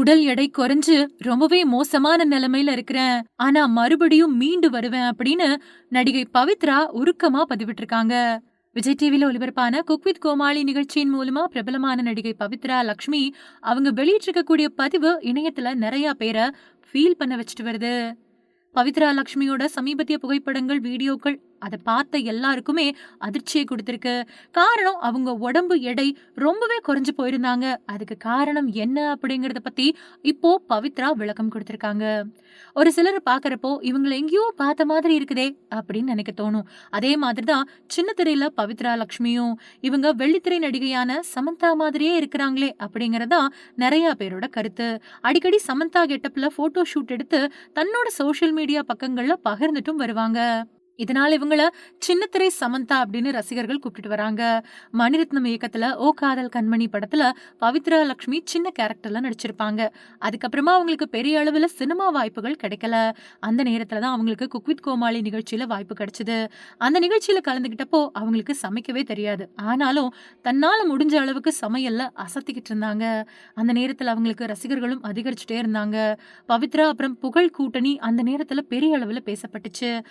உடல் எடை குறைஞ்சு ரொம்பவே மோசமான நிலைமையில இருக்கிறேன். ஆனா மறுபடியும் மீண்டு வருவேன் அப்படின்னு நடிகை பவித்ரா உருக்கமா பதிவிட்டிருக்காங்க. விஜய் டிவில ஒளிபரப்பான குக் வித் கோமாளி நிகழ்ச்சியின் மூலமா பிரபலமான நடிகை பவித்ரா லக்ஷ்மி அவங்க வெளியிட்டிருக்கக்கூடிய பதிவு இணையத்துல நிறைய பேரை ஃபீல் பண்ண வச்சுட்டு வருது. பவித்ரா லக்ஷ்மியோட சமீபத்திய புகைப்படங்கள் வீடியோக்கள் அதை பார்த்த எல்லாருக்குமே அதிர்ச்சியை கொடுத்துருக்கு. காரணம் அவங்க உடம்பு எடை ரொம்பவே குறைஞ்சு போயிருந்தாங்க. அதுக்கு காரணம் என்ன அப்படிங்கறத பத்தி இப்போ பவித்ரா விளக்கம் கொடுத்திருக்காங்க. ஒரு சிலர் பாக்குறப்போ இவங்களை எங்கேயோ பார்த்த மாதிரி இருக்குதே அப்படின்னு நினைக்க தோணும். அதே மாதிரிதான் சின்ன திரையில பவித்ரா லக்ஷ்மியும் இவங்க வெள்ளித்திரை நடிகையான சமந்தா மாதிரியே இருக்கிறாங்களே அப்படிங்கறதா நிறைய பேரோட கருத்து. அடிக்கடி சமந்தா கெட்டப்ல போட்டோ ஷூட் எடுத்து தன்னோட சோஷியல் மீடியா பக்கங்கள்ல பகிர்ந்துட்டும் வருவாங்க. இதனால இவங்கள சின்னத்திரை சமந்தா அப்படின்னு ரசிகர்கள் கூப்பிட்டு வராங்க. மணிரத்னம் இயக்கத்துல ஓ காதல் கண்மணி படத்துல பவித்ரா லக்ஷ்மி சின்ன கேரக்டர்ல நடிச்சிருப்பாங்க. அதுக்கப்புறமா அவங்களுக்கு பெரிய அளவுல சினிமா வாய்ப்புகள் கிடைக்கல. அந்த நேரத்துல தான் அவங்களுக்கு குக்வித் கோமாளி நிகழ்ச்சியில வாய்ப்பு கிடைச்சது. அந்த நிகழ்ச்சியில கலந்துகிட்டப்போ அவங்களுக்கு சமைக்கவே தெரியாது. ஆனாலும் தன்னால முடிஞ்ச அளவுக்கு சமையல்ல அசத்திக்கிட்டு இருந்தாங்க. அந்த நேரத்துல அவங்களுக்கு ரசிகர்களும் அதிகரிச்சுட்டே இருந்தாங்க. பவித்ரா அப்புறம் புகழ் கூட்டணி அந்த நேரத்துல பெரிய அளவுல பேசப்பட்டுச்சு.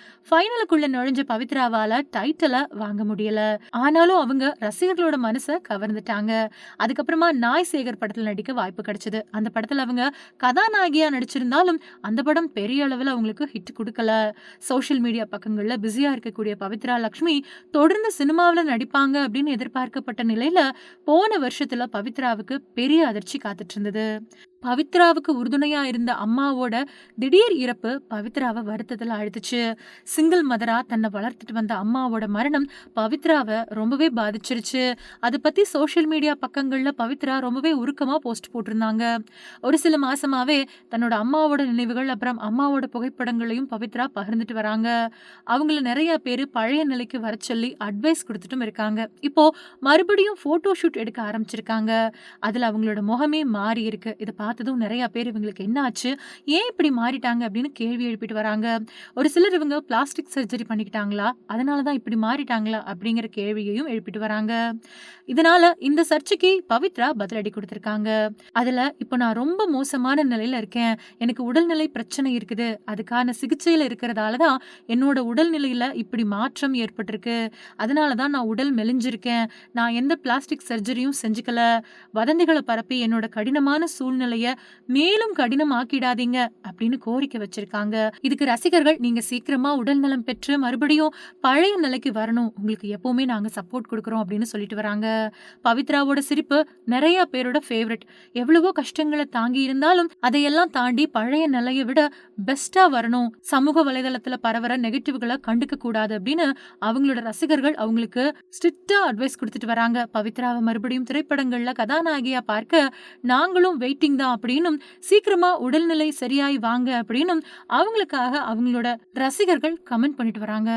ஃபைனலுக்குள்ள நுழைஞ்ச பவித்ராவால டைட்டில வாங்க முடியல. ஆனாலும் அவங்க ரசிகர்களோட மனசை கவர்ந்துட்டாங்க. அதுக்கப்புறமா நாய் சேகர் படத்துல நடிக்க வாய்ப்பு கிடைச்சது. அந்த படத்துல அவங்க கதாநாயகியா நடிச்சிருந்தாலும் அந்த படம் பெரிய அளவுல அவங்களுக்கு ஹிட் கொடுக்கல. சோஷியல் மீடியா பக்கங்கள்ல பிஸியா இருக்கக்கூடிய பவித்ரா லக்ஷ்மி தொடர்ந்து சினிமாவில் நடிப்பாங்க அப்படின்னு எதிர்பார்க்கப்பட்ட நிலையில போன வருஷத்துல பவித்ராவுக்கு பெரிய அதிர்ச்சி காத்துட்டு இருந்தது. பவித்ராவுக்கு உறுதுணையா இருந்த அம்மாவோட திடீர் இறப்பு பவித்ராவை வருத்தத்தில் அழுத்துச்சு. சிங்கிள் மதரா தன்னை வளர்த்துட்டு வந்த அம்மாவோட மரணம் பவித்ராவை ரொம்பவே பாதிச்சிருச்சு. அதை பத்தி சோஷியல் மீடியா பக்கங்கள்ல பவித்ரா ரொம்பவே உருக்கமா போஸ்ட் போட்டிருந்தாங்க. ஒரு சில மாசமாவே தன்னோட அம்மாவோட நினைவுகள் அப்புறம் அம்மாவோட புகைப்படங்களையும் பவித்ரா பகிர்ந்துட்டு வராங்க. அவங்கள நிறைய பேர் பழைய நிலைக்கு வர சொல்லி அட்வைஸ் கொடுத்துட்டும் இருக்காங்க. இப்போ மறுபடியும் போட்டோ ஷூட் எடுக்க ஆரம்பிச்சிருக்காங்க. அதுல அவங்களோட முகமே மாறி இருக்கு. இதை பார்த்ததும் நிறைய பேர் இவங்களுக்கு என்ன ஆச்சு? ஏன் இப்படி மாறிட்டாங்க அப்படின்னு கேள்வி எழுப்பிட்டு வராங்க. ஒரு சிலர் இவங்க பிளாஸ்டிக் சர்ஜரி பண்ணிக்கிட்டாங்களா? அதனால தான் இப்படி மாறிட்டாங்களா? அப்படிங்கிற கேள்வியையும் எழுப்பிட்டு வராங்க. இதனால இந்த சர்ச்சைக்கு பவித்ரா பதிலடி கொடுத்துருக்காங்க. அதுல இப்போ நான் ரொம்ப மோசமான நிலையில இருக்கேன். எனக்கு உடல்நிலை பிரச்சனை இருக்குது. அதுக்கான சிகிச்சையில இருக்கிறதால தான் என்னோட உடல்நிலையில இப்படி மாற்றம் ஏற்பட்டிருக்கு. அதனால தான் நான் உடல் மெலிஞ்சிருக்கேன். நான் எந்த பிளாஸ்டிக் சர்ஜரியும் செஞ்சுக்கல. வதந்திகளை பரப்பி என்னோட கடினமான சூழ்நிலை சூழ்நிலைய மேலும் கடினமாக்கிடாதீங்க அப்படின்னு கோரிக்கை வச்சிருக்காங்க. இதுக்கு ரசிகர்கள் நீங்க சீக்கிரமா உடல் நலம் பெற்று மறுபடியும் பழைய நிலைக்கு வரணும். உங்களுக்கு எப்பவுமே நாங்க சப்போர்ட் கொடுக்குறோம் அப்படின்னு சொல்லிட்டு வராங்க. பவித்ராவோட சிரிப்பு நிறைய பேரோட ஃபேவரட் எவ்வளவோ கஷ்டங்களை தாங்கி இருந்தாலும் அதையெல்லாம் தாண்டி பழைய நிலையை விட பெஸ்டா வரணும். சமூக வலைதளத்துல பரவற நெகட்டிவ்களை கண்டுக்க கூடாது அப்படின்னு அவங்களோட ரசிகர்கள் அவங்களுக்கு ஸ்ட்ரிக்டா அட்வைஸ் கொடுத்துட்டு வராங்க. பவித்ராவை மறுபடியும் திரைப்படங்கள்ல கதாநாயகியா பார்க்க நாங்களும் வெயிட்டிங் தான் அப்படின்னும் சீக்கிரமா உடல்நிலை சரியாய் வாங்க அப்படின்னும் அவங்களுக்காக அவங்களோட ரசிகர்கள் கமெண்ட் பண்ணிட்டு வராங்க.